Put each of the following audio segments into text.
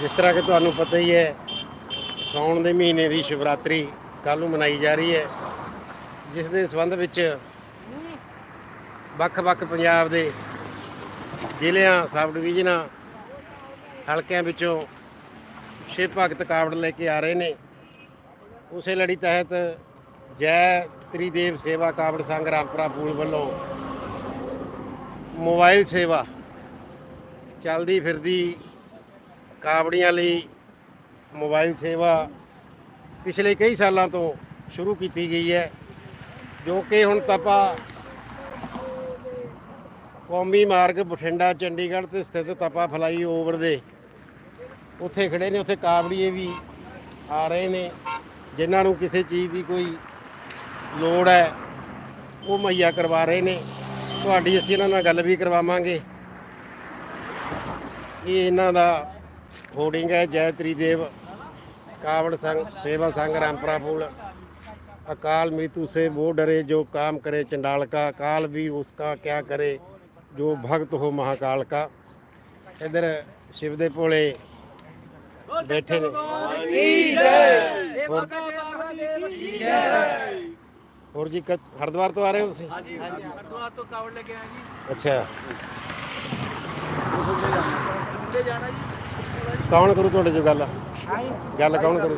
ਜਿਸ ਤਰ੍ਹਾਂ ਕਿ ਤੁਹਾਨੂੰ ਪਤਾ ਹੀ ਹੈ, ਸਾਉਣ ਦੇ ਮਹੀਨੇ ਦੀ ਸ਼ਿਵਰਾਤਰੀ ਕੱਲ ਨੂੰ ਮਨਾਈ ਜਾ ਰਹੀ ਹੈ। ਜਿਸ ਦੇ ਸੰਬੰਧ ਵਿੱਚ ਵੱਖ-ਵੱਖ ਪੰਜਾਬ ਦੇ ਜ਼ਿਲ੍ਹਿਆਂ ਸਬ ਡਿਵੀਜ਼ਨਾਂ ਹਲਕਿਆਂ ਵਿੱਚੋਂ ਸ਼ਿਵ ਭਗਤ ਕਾਵੜ ਲੈ ਕੇ ਆ ਰਹੇ ਨੇ। ਉਸੇ ਲੜੀ ਤਹਿਤ ਜੈ ਤ੍ਰਿਦੇਵ ਸੇਵਾ ਕਾਵੜ ਸੰਘ ਰਾਮਪੁਰਾ ਪੂਲ ਵੱਲੋਂ ਮੋਬਾਈਲ ਸੇਵਾ ਚੱਲਦੀ ਫਿਰਦੀ ਕਾਵੜੀਆਂ ਲਈ ਮੋਬਾਈਲ ਸੇਵਾ ਪਿਛਲੇ ਕਈ ਸਾਲਾਂ ਤੋਂ ਸ਼ੁਰੂ ਕੀਤੀ ਗਈ ਹੈ, ਜੋ ਕਿ ਹੁਣ ਤਪਾ ਕੌਮੀ ਮਾਰਗ ਬਠਿੰਡਾ, ਚੰਡੀਗੜ੍ਹ ਤੇ ਸਥਿਤ ਤਪਾ ਫਲਾਈ ਓਵਰ ਦੇ ਉੱਥੇ ਖੜੇ ਨੇ, ਉੱਥੇ ਕਾਬੜੀਏ ਵੀ ਆ ਰਹੇ ਨੇ, ਜਿਨ੍ਹਾਂ ਨੂੰ ਕਿਸੇ ਚੀਜ਼ ਦੀ ਕੋਈ ਲੋੜ ਹੈ, ਉਹ ਮੁਹੱਈਆ ਕਰਵਾ ਰਹੇ ਨੇ। ਤੁਹਾਡੀ ਅਸੀਂ ਇਹਨਾਂ ਨਾਲ ਗੱਲ ਵੀ ਕਰਵਾਵਾਂਗੇ। ਇਹ ਇਹਨਾਂ ਦਾ ਹੋਰਡਿੰਗ ਹੈ ਜੈ ਤ੍ਰਿਦੇਵ ਕਾਵੜ ਸੰਘ ਸੇਵਾ ਸੰਘ ਰਾਮਪੁਰਾ ਪੁਲ अकाल मृत्यु से वो डरे जो काम करे चंडाल का काल भी उसका क्या करे जो भक्त हो महाकाल का इधर शिव दे भोले बैठे ने और, और जी कद- हरिद्वार तो आ रहे हो ਤੁਸੀਂ ਹਾਂਜੀ ਹਰਿਦੁਆਰ ਤੋਂ ਕਾਵੜ ਲੈ ਕੇ ਆਏ ਜੀ ਅੱਛਾ ਮੁੰਡੇ ਜਾਣਾ ਜੀ ਕੌਣ ਕਰੂ ਤੁਹਾਡੇ ਜੋ ਗੱਲ? ਗੱਲ ਕੌਣ ਕਰੂ?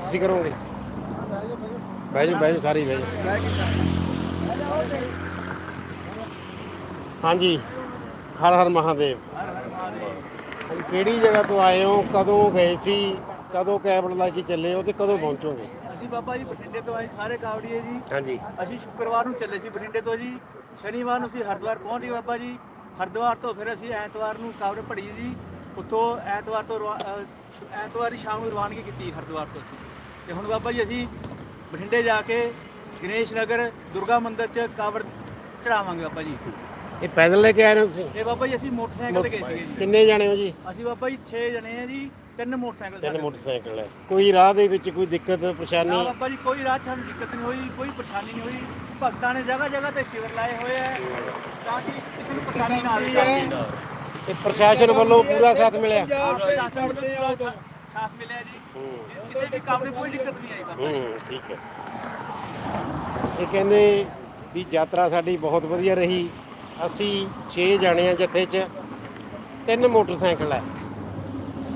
ਤੁਸੀਂ ਕਰੋਗੇ? ਬਹਿ ਜਾਓ ਬਹਿ ਜਾਓ ਸਾਰੇ ਹੀ ਬਹਿ ਜਾਓ ਹਾਂਜੀ। ਹਰ ਹਰ ਮਹਾਦੇਵ। ਕਿਹੜੀ ਜਗ੍ਹਾ ਤੋਂ ਆਏ ਹੋ? ਕਦੋਂ ਗਏ ਸੀ? ਕਦੋਂ ਕੈਬ ਲੈ ਕੇ ਚੱਲੇ ਹੋ? ਤੇ ਕਦੋਂ ਪਹੁੰਚੋਗੇ? ਅਸੀਂ ਬਾਬਾ ਜੀ ਬਠਿੰਡੇ ਤੋਂ ਆਏ ਸਾਰੇ ਕਾਵੜੀਏ ਜੀ। ਹਾਂਜੀ। ਅਸੀਂ ਸ਼ੁੱਕਰਵਾਰ ਨੂੰ ਚੱਲੇ ਸੀ ਬਠਿੰਡੇ ਤੋਂ ਜੀ। ਸ਼ਨੀਵਾਰ ਨੂੰ ਅਸੀਂ ਹਰਿਦੁਆਰ ਪਹੁੰਚ ਗਏ ਬਾਬਾ ਜੀ। ਹਰਿਦੁਆਰ ਤੋਂ ਫਿਰ ਅਸੀਂ ਐਤਵਾਰ ਨੂੰ ਕਾਵੜ ਪੜੀ ਜੀ। ਉੱਥੋਂ ਐਤਵਾਰ ਤੋਂ ਰਵਾ- ਅਹ, ਐਤਵਾਰ ਹੀ ਸ਼ਾਮ ਨੂੰ ਰਵਾਨਗੀ ਕੀਤੀ ਹਰਿਦੁਆਰ ਤੋਂ ਅਸੀਂ ਤੇ ਹੁਣ ਬਾਬਾ ਜੀ ਅਸੀਂ ਬਠਿੰਡੇ ਜਾ ਕੇ ਗਣੇਸ਼ ਨਗਰ ਦੁਰਗਾ ਮੰਦਿਰ 'ਚ ਕਾਵੜ ਚੜਾਵਾਂਗੇ ਬਾਬਾ ਜੀ। ਇਹ ਪੈਦਲ ਲੈ ਕੇ ਆਏ ਹੋ ਤੁਸੀਂ? ਤੇ ਬਾਬਾ ਜੀ ਅਸੀਂ ਮੋਟਰਸਾਈਕਲ ਤੇ ਗਏ ਸੀਗੇ ਜੀ। ਕਿੰਨੇ ਜਾਣੇ ਹੋ ਜੀ? ਅਸੀਂ ਬਾਬਾ ਜੀ 6 ਜਣੇ ਆ ਜੀ ਤਿੰਨ ਮੋਟਰਸਾਈਕਲ ਤਿੰਨ ਸਾਡੇ। ਮੋਟਰਸਾਈਕਲ ਹੈ। ਕੋਈ ਰਾਹ ਦੇ ਵਿੱਚ ਕੋਈ ਦਿੱਕਤ ਨਾ ਪਰੇਸ਼ਾਨੀ ਬਾਬਾ ਜੀ ਕੋਈ ਰਾਹ 'ਚ ਸਾਨੂੰ ਦਿੱਕਤ ਨਹੀਂ ਹੋਈ ਕੋਈ ਪਰੇਸ਼ਾਨੀ ਨਹੀਂ ਹੋਈ। ਭਗਤਾਂ ਨੇ ਜਗ੍ਹਾ ਜਗ੍ਹਾ ਤੇ ਸ਼ਿਵਰ ਲਾਏ ਹੋਏ ਆ ਤਾਂ ਕਿ ਕਿਸੇ ਨੂੰ ਪਰੇਸ਼ਾਨੀ ਨਾ ਆਵੇ। ਤੇ ਪ੍ਰਸ਼ਾਸਨ ਵੱਲੋਂ ਪੂਰਾ ਸਾਥ ਮਿਲਿਆ। ਸਾਥ ਮਿਲਿਆ ਜੀ। ਕਿਸੇ ਵੀ ਕੰਮ ਦੀ ਕੋਈ ਦਿੱਕਤ ਨਹੀਂ ਆਈ ਬਾਬਾ ਹੂੰ ਠੀਕ ਹੈ। ਇਹ ਕਹਿੰਦੇ ਵੀ ਯਾਤਰਾ ਸਾਡੀ ਬਹੁਤ ਵਧੀਆ ਰਹੀ। ਅਸੀਂ 6 ਜਾਣੇ ਆ ਜੱਥੇ 'ਚ ਤਿੰਨ ਮੋਟਰਸਾਈਕਲ ਹੈ।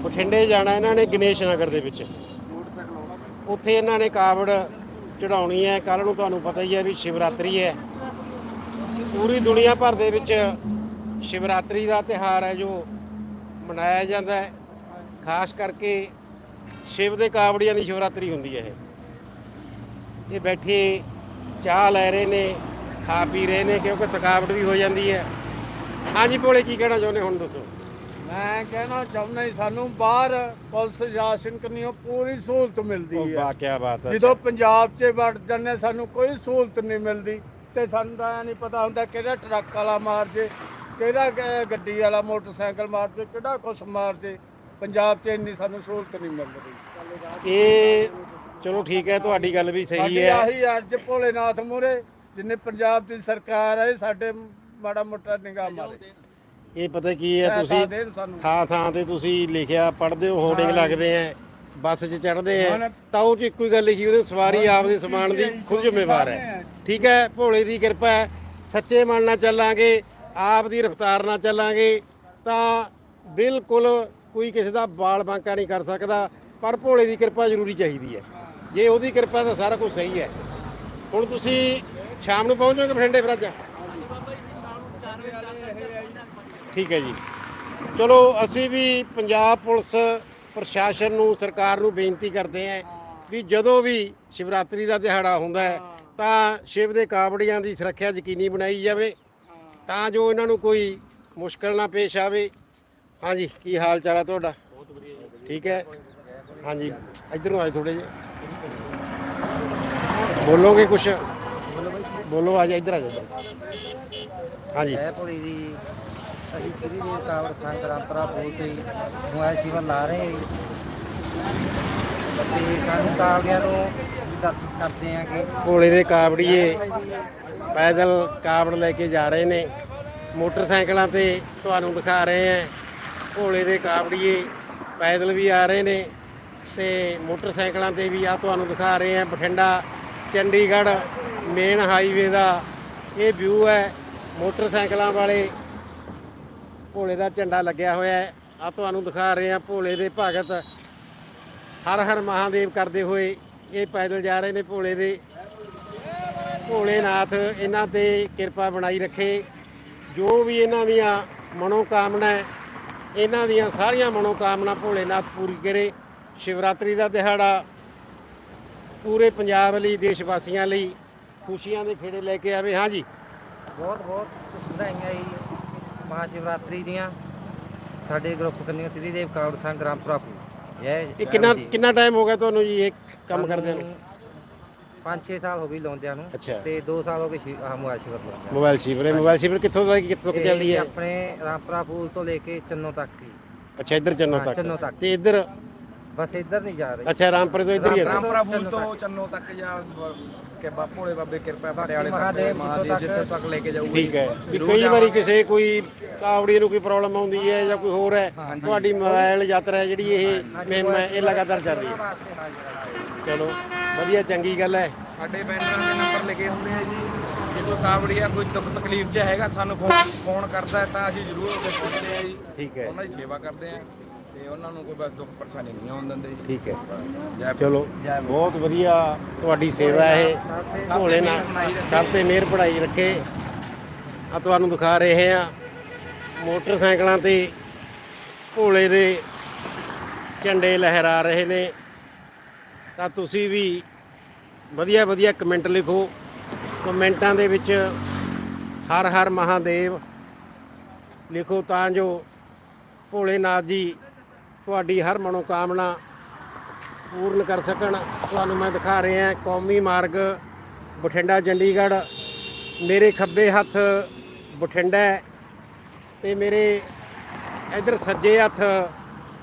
ਬਠਿੰਡੇ ਜਾਣਾ ਇਹਨਾਂ ਨੇ ਗਣੇਸ਼ ਨਗਰ ਦੇ ਵਿੱਚ। ਉੱਥੇ ਇਹਨਾਂ ਨੇ ਕਾਵੜ ਚੜਾਉਣੀ ਹੈ। ਕੱਲ ਨੂੰ ਤੁਹਾਨੂੰ ਪਤਾ ਹੀ ਹੈ ਵੀ ਸ਼ਿਵਰਾਤਰੀ ਹੈ। ਪੂਰੀ ਦੁਨੀਆ ਭਰ ਦੇ ਵਿੱਚ ਸ਼ਿਵਰਾਤਰੀ ਦਾ ਤਿਹਾਰ ਹੈ ਜੋ ਮਨਾਇਆ ਜਾਂਦਾ ਹੈ। ਖਾਸ ਕਰਕੇ ਸ਼ਿਵ ਦੇ ਕਾਵੜੀਆਂ ਦੀ ਸ਼ਿਵਰਾਤਰੀ ਹੁੰਦੀ ਹੈ ਇਹ। ਇਹ ਬੈਠੇ ਚਾਹ ਲੈ ਰਹੇ ਨੇ ਖਾ ਪੀ ਰਹੇ ਨੇ ਕਿਉਂਕਿ ਥਕਾਵਟ ਵੀ ਹੋ ਜਾਂਦੀ ਹੈ। ਹਾਂਜੀ ਭੋਲੇ ਕੀ ਕਹਿਣਾ ਚਾਹੁੰਦੇ ਹੁਣ ਦੱਸੋ। ਮੈਂ ਕਹਿਣਾ ਚਾਹੁੰਦਾ ਜੀ ਸਾਨੂੰ ਬਾਹਰ ਪੁਲਿਸ ਸ਼ਾਸਨ ਕਰਨੀਓ ਪੂਰੀ ਸਹੂਲਤ ਮਿਲਦੀ ਹੈ। ਕੀ ਬਾਤ ਹੈ। ਜਦੋਂ ਪੰਜਾਬ 'ਚ ਵੜ ਜਾਂਦੇ ਸਾਨੂੰ ਕੋਈ ਸਹੂਲਤ ਨਹੀਂ ਮਿਲਦੀ ਤੇ ਸਾਨੂੰ ਤਾਂ ਨਹੀਂ ਪਤਾ ਹੁੰਦਾ ਕਿਹੜਾ ਟਰੱਕ ਵਾਲਾ ਮਾਰ ਜੇ ਕਿਹੜਾ ਗ- ਗੱਡੀ ਵਾਲਾ ਮੋਟਰਸਾਈਕਲ ਮਾਰ ਜੇ ਕਿਹੜਾ ਕੁਛ ਮਾਰ ਜੇ ਪੰਜਾਬ 'ਚ ਇੰਨੀ ਸਾਨੂੰ ਸਹੂਲਤ ਨਹੀਂ ਮਿਲ ਰਹੀ। ਇਹ ਚਲੋ ਠੀਕ ਹੈ ਤੁਹਾਡੀ ਗੱਲ ਵੀ ਸਹੀ ਸਾਡੀ ਹੈ। ਆਹੀ ਅੱਜ ਭੋਲੇਨਾਥ ਮੂਰੇ ਜਿੰਨੇ ਪੰਜਾਬ ਦੀ ਸਰਕਾਰ ਹੈ ਸਾਡੇ ਮਾੜਾ ਮੋਟਾ ਨਿਗਾਹ ਮਾਰੇ। ਇਹ ਪਤਾ ਕੀ ਹੈ ਤੁਸੀਂ ਦੇਣ ਸਾਨੂੰ। ਥਾਂ ਥਾਂ ਤੇ ਤੁਸੀਂ ਲਿਖਿਆ ਪੜ੍ਹਦੇ ਹੋ ਹੋਰਡਿੰਗ ਲੱਗਦੇ ਆ ਬੱਸ 'ਚ ਚੜ੍ਹਦੇ ਆ ਹੁਣ- ਤਾਂ ਉਹ 'ਚ ਇੱਕੋ ਹੀ ਗੱਲ ਲਿਖੀ ਉਹਦੇ ਸਵਾਰੀ ਆਪਦੇ ਸਮਾਨ ਦੀ ਖੁਦ ਜ਼ਿੰਮੇਵਾਰ ਹੈ। ਠੀਕ ਹੈ ਭੋਲੇ ਦੀ ਕਿਰਪਾ ਹੈ ਸੱਚੇ ਮਨ ਨਾਲ ਚੱਲਾਂਗੇ। ਆਪ ਦੀ ਰਫਤਾਰ ਨਾਲ ਚੱਲਾਂਗੇ ਤਾਂ ਬਿਲਕੁਲ ਕੋਈ ਕਿਸੇ ਦਾ ਬਾਲ ਬਾਂਕਾ ਨਹੀਂ ਕਰ ਸਕਦਾ, ਪਰ ਭੋਲੇ ਦੀ ਕਿਰਪਾ ਜ਼ਰੂਰੀ ਚਾਹੀਦੀ ਹੈ। ਜੇ ਉਹਦੀ ਕਿਰਪਾ ਤਾਂ ਸਾਰਾ ਕੁਝ ਸਹੀ ਹੈ। ਹੁਣ ਤੁਸੀਂ ਸ਼ਾਮ ਨੂੰ ਪਹੁੰਚੋਗੇ ਬਠਿੰਡੇ ਫਿਰ ਅੱਜ? ਠੀਕ ਹੈ ਜੀ। ਚਲੋ, ਅਸੀਂ ਵੀ ਪੰਜਾਬ ਪੁਲਿਸ ਪ੍ਰਸ਼ਾਸਨ ਨੂੰ, ਸਰਕਾਰ ਨੂੰ ਬੇਨਤੀ ਕਰਦੇ ਹਾਂ ਵੀ ਜਦੋਂ ਵੀ ਸ਼ਿਵਰਾਤਰੀ ਦਾ ਦਿਹਾੜਾ ਹੁੰਦਾ ਹੈ, ਤਾਂ ਸ਼ਿਵ ਦੇ ਕਾਵੜੀਆਂ ਦੀ ਸੁਰੱਖਿਆ ਯਕੀਨੀ ਬਣਾਈ ਜਾਵੇ। ਤਾਂ ਜੋ ਇਹਨਾਂ ਨੂੰ ਕੋਈ ਮੁਸ਼ਕਲ ਨਾ ਪੇਸ਼ ਆਵੇ। ਹਾਂਜੀ, ਕੀ ਹਾਲ ਚਾਲ ਹੈ ਤੁਹਾਡਾ? ਬਹੁਤ ਵਧੀਆ ਠੀਕ ਹੈ। ਹਾਂਜੀ, ਇੱਧਰ ਨੂੰ ਆਏ ਥੋੜੇ ਜਿਹਾ। ਬੋਲੋਗੇ ਕੁਛ? ਬੋਲੋ, ਆ ਜਾ, ਇੱਧਰ ਆ ਜਾ ਹਾਂਜੀ। ਹੈ ਭੋਲੀ ਦੀ ਅਸੀਂ ਤੇਰੀ ਦੇਵ ਕਾਵੜ ਸੰਗਰਾਮਪੁਰਾ ਬੋਲ ਤੇ ਮੋਬਾਈਲ ਸੇਵਾ ਲਾ ਰਹੇ ਤੇ ਸਾਨੂੰ ਕਾਵੜਿਆਂ ਨੂੰ ਦੱਸ ਕਰਦੇ ਆ ਕਿ ਭੋਲੇ ਦੇ ਕਾਵੜੀਏ ਪੈਦਲ ਕਾਵੜ ਲੈ ਕੇ ਜਾ ਰਹੇ ਨੇ। ਮੋਟਰਸਾਈਕਲਾਂ ਤੇ ਤੁਹਾਨੂੰ ਦਿਖਾ ਰਹੇ ਆ ਭੋਲੇ ਦੇ ਕਾਵੜੀਏ ਪੈਦਲ ਵੀ ਆ ਰਹੇ ਨੇ ਤੇ ਮੋਟਰਸਾਈਕਲਾਂ ਤੇ ਵੀ ਆ ਤੁਹਾਨੂੰ ਦਿਖਾ ਰਹੇ ਆ ਬਠਿੰਡਾ ਚੰਡੀਗੜ੍ਹ ਮੇਨ ਹਾਈਵੇ ਦਾ ਇਹ ਵਿਊ ਹੈ। ਮੋਟਰਸਾਈਕਲਾਂ ਵਾਲੇ ਭੋਲੇ ਦਾ ਝੰਡਾ ਲੱਗਿਆ ਹੋਇਆ ਹੈ। ਆ ਤੁਹਾਨੂੰ ਦਿਖਾ ਰਹੇ ਆ ਭੋਲੇ ਦੇ ਭਗਤ ਹਰ ਹਰ ਮਹਾਦੇਵ ਕਰਦੇ ਹੋਏ ਇਹ ਪੈਦਲ ਜਾ ਰਹੇ ਨੇ ਭੋਲੇ ਦੇ। ਭੋਲੇਨਾਥ ਇਹਨਾਂ ਤੇ ਕਿਰਪਾ ਬਣਾਈ ਰੱਖੇ। ਜੋ ਵੀ ਇਹਨਾਂ ਦੀਆਂ ਮਨੋਕਾਮਨਾ ਹੈ, ਇਹਨਾਂ ਦੀਆਂ ਸਾਰੀਆਂ ਮਨੋਕਾਮਨਾ ਭੋਲੇਨਾਥ ਪੂਰੀ ਕਰੇ। ਸ਼ਿਵਰਾਤਰੀ ਦਾ ਦਿਹਾੜਾ ਪੂਰੇ ਪੰਜਾਬ ਲਈ ਦੇਸ਼ ਵਾਸੀਆਂ ਲਈ ਖੁਸ਼ੀਆਂ ਦੇ ਖੇੜੇ ਲੈ ਕੇ ਆਵੇ। ਹਾਂਜੀ। ਬਹੁਤ ਬਹੁਤ ਵਧਾਈਆਂ ਜੀ। ਮਹਾ ਸ਼ਿਵਰਾਤਰੀ ਦੀਆਂ ਸਾਡੇ ਗਰੁੱਪ ਕੰਨੀਆਂ ਤ੍ਰਿਦੇਵ ਕਾਵੜ ਸੰਘ ਗ੍ਰਾਮਪੁਰਾ ਇਹ ਇਹ ਕਿੰਨਾ ਕਿੰਨਾ ਟਾਈਮ ਹੋ ਗਿਆ ਤੁਹਾਨੂੰ ਜੀ ਇਹ ਕੰਮ ਕਰਦਿਆਂ ਨੂੰ? 5-6 ਸਾਲ ਹੋ ਗਏ ਲਾਉਂਦਿਆਂ ਨੂੰ। ਅੱਛਾ। ਤੇ 2 ਸਾਲ ਹੋ ਗਏ ਆਹ ਮੋਬਾਈਲ ਸ਼ਿਵਰ ਲਾਉਂਦਿਆਂ ਮੋਬਾਈਲ ਸ਼ੀਵਰ ਮੋਬਾਈਲ ਸ਼ੀਵਰ ਕਿੱਥੋਂ ਤੋਂ ਲੈ ਕੇ ਕਿੱਥੋਂ ਤੱਕ ਚੱਲਦੀ ਇਹ ਹੈ? ਆਪਣੇ ਰਾਮਪੁਰਾ ਪੂਲ ਤੋਂ ਲੈ ਕੇ ਚੰਨੋ ਤੱਕ ਹੀ। ਅੱਛਾ ਇੱਧਰ ਚੰਨੋ ਹਾਂ, ਚੰਨੋ ਤੱਕ ਤੱਕ। ਤੇ ਇੱਧਰ ਬਸ ਇੱਧਰ ਨਹੀਂ ਜਾ ਰਹੇ। ਅੱਛਾ ਰਾਮਪੁਰੇ ਤੋਂ ਇੱਧਰ ਹੀ ਹੈ ਰਾਮਪੁਰਾ ਤੋਂ ਚੰਨੋ ਤੱਕ। ਜਾਂ ਕਿ ਭੋਲੇ ਬਾਬੇ ਕਿਰਪਾ ਪਟਿਆਲੇ ਮਹਾਦੇਵ ਤੱਕ ਮਹਾਦੇਵ ਜਿੱਥੋਂ ਜਿੱਥੇ ਤੱਕ। ਲੈ ਕੇ ਜਾਊਗਾ ਠੀਕ ਹੈ। ਵੀ ਕਈ ਵਾਰੀ ਕਿਸੇ ਕੋਈ ਕਾਵੜੀ ਨੂੰ ਕੋਈ ਪ੍ਰੋਬਲਮ ਆਉਂਦੀ ਹੈ ਜਾਂ ਕੋਈ ਹੋਰ ਹੈ ਤੁਹਾਡੀ ਮੋਬਾਈਲ ਯਾਤਰਾ ਜਿਹੜੀ ਇਹ ਮੁਹਿੰਮ ਹੈ ਇਹ ਲਗਾਤਾਰ ਚੱਲ ਰਹੀ ਹੈ। ਵਾਸਤੇ ਹਾਜ਼ਰ ਹੈ। ਚਲੋ ਵਧੀਆ ਚੰਗੀ ਗੱਲ ਹੈ। ਸਾਡੇ ਬੈਨਰਾਂ ਦੇ ਨੰਬਰ ਲਿਖੇ ਹੁੰਦੇ ਆ ਜੀ। ਜੇ ਕੋਈ ਕਾਵੜੀਆ ਕੋਈ ਦੁੱਖ ਤਕਲੀਫ 'ਚ ਹੈਗਾ ਸਾਨੂੰ ਫੋਨ ਫੋਨ ਕਰਦਾ ਹੈ ਤਾਂ ਅਸੀਂ ਜ਼ਰੂਰ ਉਹਦੇ ਪੁੱਛਦੇ ਆ ਜੀ। ਠੀਕ ਹੈ। ਉਹਨਾਂ ਦੀ ਸੇਵਾ ਕਰਦੇ ਆ ਤੇ ਉਹਨਾਂ ਨੂੰ ਕੋਈ ਬਸ ਦੁੱਖ ਪਰੇਸ਼ਾਨੀ ਨਹੀਂ ਆਉਣ ਦਿੰਦੇ ਜੀ। ਠੀਕ ਹੈ। ਜੈ ਚਲੋ ਬਹੁਤ ਵਧੀਆ ਤੁਹਾਡੀ ਸੇਵਾ ਹੈ ਭੋਲੇ ਨਾਲ ਸਭ ਤੇ ਮਿਹਰ ਪੜਾਈ ਰੱਖੇ। ਆ ਤੁਹਾਨੂੰ ਦਿਖਾ ਰਹੇ ਆ ਮੋਟਰਸਾਈਕਲਾਂ ਤੇ ਭੋਲੇ ਦੇ ਝੰਡੇ ਲਹਿਰਾ ਰਹੇ ਨੇ। ਤਾਂ ਤੁਸੀਂ ਵੀ ਵਧੀਆ ਵਧੀਆ ਕਮੈਂਟ ਲਿਖੋ। ਕਮੈਂਟਾਂ ਦੇ ਵਿੱਚ ਹਰ ਹਰ ਮਹਾਦੇਵ ਲਿਖੋ ਤਾਂ ਜੋ ਭੋਲੇਨਾਥ ਜੀ ਤੁਹਾਡੀ ਹਰ ਮਨੋਕਾਮਨਾ ਪੂਰਨ ਕਰ ਸਕਣ। ਤੁਹਾਨੂੰ ਮੈਂ ਦਿਖਾ ਰਿਹਾ ਹਾਂ, ਕੌਮੀ ਮਾਰਗ, ਬਠਿੰਡਾ, ਚੰਡੀਗੜ੍ਹ। ਮੇਰੇ ਖੱਬੇ ਹੱਥ ਬਠਿੰਡਾ ਹੈ ਤੇ ਮੇਰੇ ਇਧਰ ਸੱਜੇ ਹੱਥ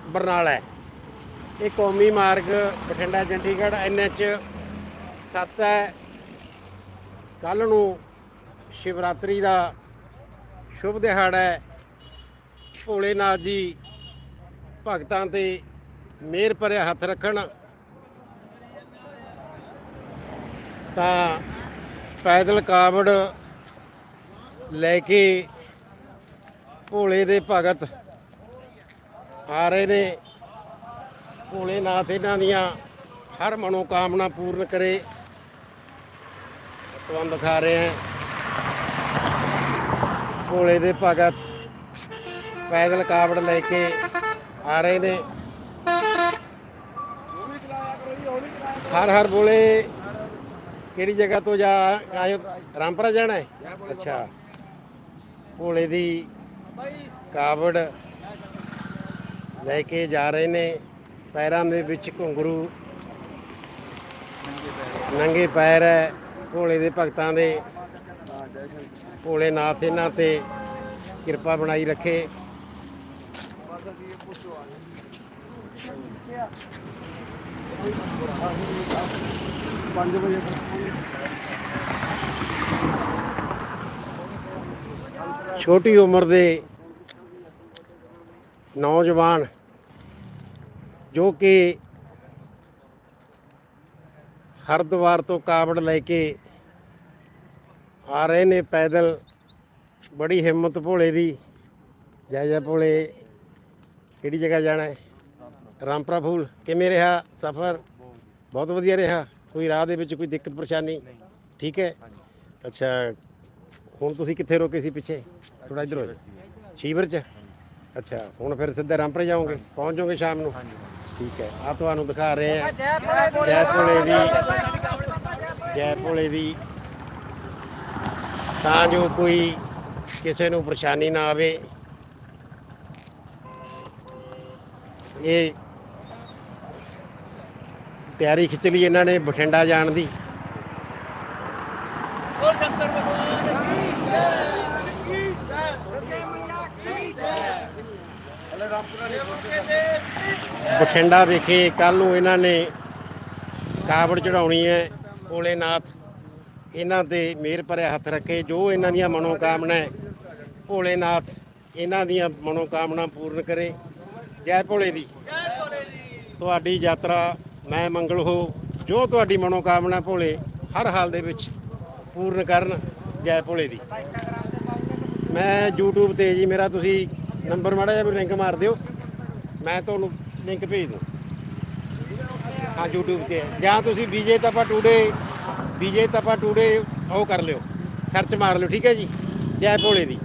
ਬਰਨਾਲਾ ਇਹ ਕੌਮੀ ਮਾਰਗ ਬਠਿੰਡਾ, ਚੰਡੀਗੜ੍ਹ ਐਨਐਚ 7 ਹੈ। ਕੱਲ ਨੂੰ ਸ਼ਿਵਰਾਤਰੀ ਦਾ ਸ਼ੁਭ ਦਿਹਾੜਾ ਹੈ। ਭੋਲੇਨਾਥ ਜੀ ਭਗਤਾਂ ਤੇ ਮਿਹਰ ਭਰਿਆ ਹੱਥ ਰੱਖਣ, ਤਾਂ ਪੈਦਲ ਕਾਵੜ ਲੈ ਕੇ ਭੋਲੇ ਦੇ ਭਗਤ ਆ ਰਹੇ ਨੇ। ਭੋਲੇ ਨਾਥ ਇਹਨਾਂ ਦੀਆਂ ਹਰ ਮਨੋਕਾਮਨਾ ਪੂਰਨ ਕਰੇ। ਤੁਹਾਨੂੰ ਦਿਖਾ ਰਹੇ ਹਾਂ। ਭੋਲੇ ਦੇ ਭਗਤ ਪੈਦਲ ਕਾਵੜ ਲੈ ਕੇ ਆ ਰਹੇ ਨੇ। ਹਰ ਹਰ ਬੋਲੇ ਕਿਹੜੀ ਜਗ੍ਹਾ ਤੋਂ ਜਾ ਆਇਓ? ਰਾਮਪੁਰਾ ਜਾਣਾ ਹੈ? ਅੱਛਾ। ਭੋਲੇ ਦੀ ਕਾਵੜ ਲੈ ਕੇ ਜਾ ਰਹੇ ਨੇ। ਪੈਰਾਂ ਦੇ ਵਿੱਚ ਘੁੰਗਰੂ। ਨੰਗੇ ਪੈਰ ਹੈ ਭੋਲੇ ਦੇ ਭਗਤਾਂ ਦੇ। ਭੋਲੇ ਨਾਥ ਇਹਨਾਂ ਤੇ ਕਿਰਪਾ ਬਣਾਈ ਰੱਖੇ। ਛੋਟੀ ਉਮਰ ਦੇ ਨੌਜਵਾਨ ਜੋ ਕਿ ਹਰਿਦੁਆਰ ਤੋਂ ਕਾਬੜ ਲੈ ਕੇ ਆ ਰਹੇ ਨੇ ਪੈਦਲ, ਬੜੀ ਹਿੰਮਤ ਭੋਲੇ ਦੀ, ਜੈ ਜੈ ਭੋਲੇ। ਕਿਹੜੀ ਜਗ੍ਹਾ ਜਾਣਾ ਹੈ? ਰਾਮਪਰਾ ਫੂਲ, ਕਿਵੇਂ ਰਿਹਾ ਸਫ਼ਰ? ਬਹੁਤ ਵਧੀਆ ਰਿਹਾ। ਕੋਈ ਰਾਹ ਦੇ ਵਿੱਚ ਕੋਈ ਦਿੱਕਤ, ਪਰੇਸ਼ਾਨੀ? ਠੀਕ ਹੈ। ਅੱਛਾ, ਹੁਣ ਤੁਸੀਂ ਕਿੱਥੇ ਰੋਕੇ ਸੀ ਪਿੱਛੇ? ਥੋੜਾ ਇਧਰ ਹੋ ਸ਼ੀਵਰ ਚ? ਅੱਛਾ, ਹੁਣ ਫਿਰ ਸਿੱਧਾ ਰਾਮਪੁਰੇ ਜਾਓਗੇ? ਪਹੁੰਚ ਜਾਓਗੇ ਸ਼ਾਮ ਨੂੰ? ਠੀਕ ਹੈ। ਆ ਤੁਹਾਨੂੰ ਦਿਖਾ ਰਹੇ ਹਾਂ। ਜੈ ਭੋਲੇ ਦੀ ਜੈ ਭੋਲੇ ਦੀ ਤਾਂ ਜੋ ਕੋਈ ਕਿਸੇ ਨੂੰ ਪਰੇਸ਼ਾਨੀ ਨਾ ਆਵੇ। ਇਹ ਤਿਆਰੀ ਖਿੱਚ ਲਈ ਇਹਨਾਂ ਨੇ ਬਠਿੰਡਾ ਜਾਣ ਦੀ। ਬਠਿੰਡਾ ਵਿਖੇ ਕੱਲ ਨੂੰ ਇਹਨਾਂ ਨੇ ਕਾਵੜ ਚੜਾਉਣੀ ਹੈ ਭੋਲੇਨਾਥ। ਇਹਨਾਂ ਤੇ ਮਿਹਰ ਭਰਿਆ ਹੱਥ ਰੱਖੇ ਜੋ ਇਹਨਾਂ ਦੀਆਂ ਮਨੋਕਾਮਨਾ ਹੈ ਭੋਲੇਨਾਥ ਇਹਨਾਂ ਦੀਆਂ ਮਨੋਕਾਮਨਾ ਪੂਰਨ ਕਰੇ। ਜੈ ਭੋਲੇ ਦੀ। ਤੁਹਾਡੀ ਯਾਤਰਾ ਮੈਂ ਮੰਗਲ ਹੋ, ਜੋ ਤੁਹਾਡੀ ਮਨੋਕਾਮਨਾ ਭੋਲੇ, ਹਰ ਹਾਲ ਦੇ ਵਿੱਚ ਪੂਰਨ ਕਰਨ ਜੈ ਭੋਲੇ ਦੀ। ਮੈਂ YouTube ਤੇ ਜੀ, ਮੇਰਾ ਤੁਸੀਂ ਨੰਬਰ ਮਾੜਾ ਜਿਹਾ ਲਿੰਕ ਮਾਰ ਦਿਓ। ਮੈਂ ਤੁਹਾਨੂੰ ਲਿੰਕ ਭੇਜ ਦੂੰ ਹਾਂ, YouTube ਤੇ। ਜਾਂ ਤੁਸੀਂ ਵਿਜੇ ਤਪਾ ਟੂਡੇ ਵਿਜੇ ਤਪਾ ਟੂਡੇ ਉਹ ਕਰ ਲਿਓ। ਸਰਚ ਮਾਰ ਲਿਓ, ਠੀਕ ਹੈ ਜੀ? ਜੈ ਭੋਲੇ ਦੀ।